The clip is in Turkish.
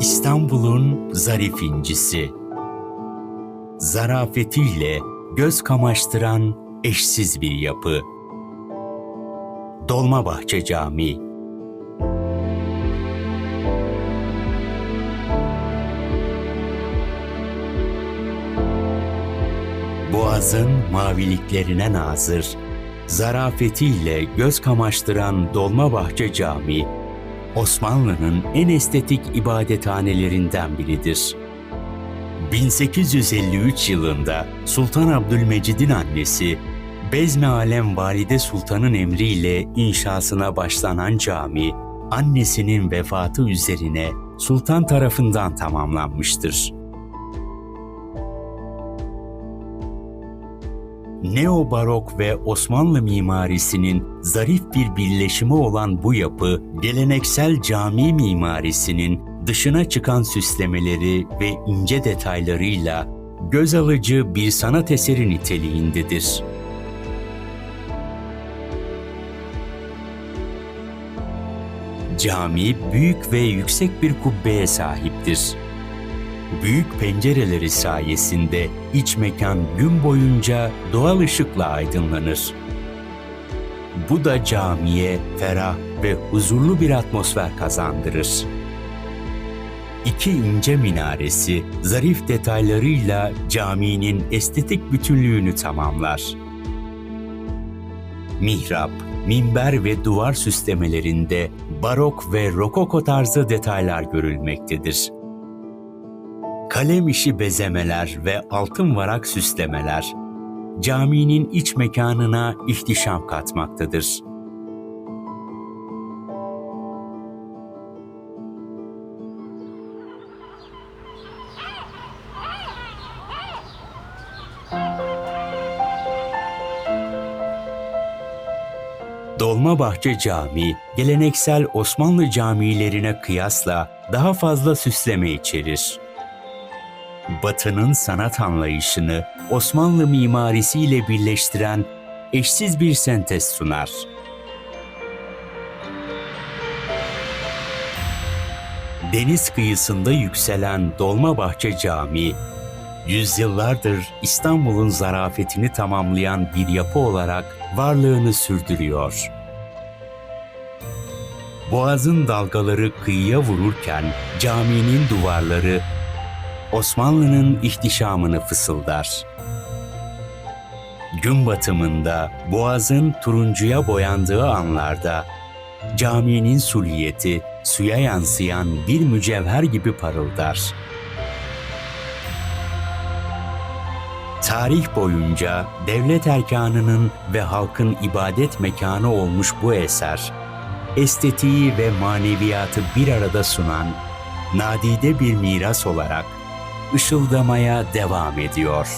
İstanbul'un zarif incisi. Zarafetiyle göz kamaştıran eşsiz bir yapı. Dolmabahçe Camii Boğazın maviliklerine nazır, zarafetiyle göz kamaştıran Dolmabahçe Camii, Osmanlı'nın en estetik ibadethanelerinden biridir. 1853 yılında Sultan Abdülmecid'in annesi Bezmi Alem Valide Sultan'ın emriyle inşasına başlanan cami, annesinin vefatı üzerine sultan tarafından tamamlanmıştır. Neo-barok ve Osmanlı mimarisinin zarif bir birleşimi olan bu yapı, geleneksel cami mimarisinin dışına çıkan süslemeleri ve ince detaylarıyla göz alıcı bir sanat eseri niteliğindedir. Cami büyük ve yüksek bir kubbeye sahiptir. Büyük pencereleri sayesinde iç mekan gün boyunca doğal ışıkla aydınlanır. Bu da camiye ferah ve huzurlu bir atmosfer kazandırır. İki ince minaresi zarif detaylarıyla caminin estetik bütünlüğünü tamamlar. Mihrap, minber ve duvar süslemelerinde barok ve rokoko tarzı detaylar görülmektedir kalem işi bezemeler ve altın varak süslemeler caminin iç mekanına ihtişam katmaktadır. Dolmabahçe Camii, geleneksel Osmanlı camilerine kıyasla daha fazla süsleme içerir. Batı'nın sanat anlayışını Osmanlı mimarisiyle birleştiren eşsiz bir sentez sunar. Deniz kıyısında yükselen Dolmabahçe Camii, yüzyıllardır İstanbul'un zarafetini tamamlayan bir yapı olarak varlığını sürdürüyor. Boğazın dalgaları kıyıya vururken caminin duvarları Osmanlı'nın ihtişamını fısıldar. Gün batımında boğazın turuncuya boyandığı anlarda caminin suliyeti suya yansıyan bir mücevher gibi parıldar. Tarih boyunca devlet erkanının ve halkın ibadet mekanı olmuş bu eser, estetiği ve maneviyatı bir arada sunan nadide bir miras olarak ışıldamaya devam ediyor.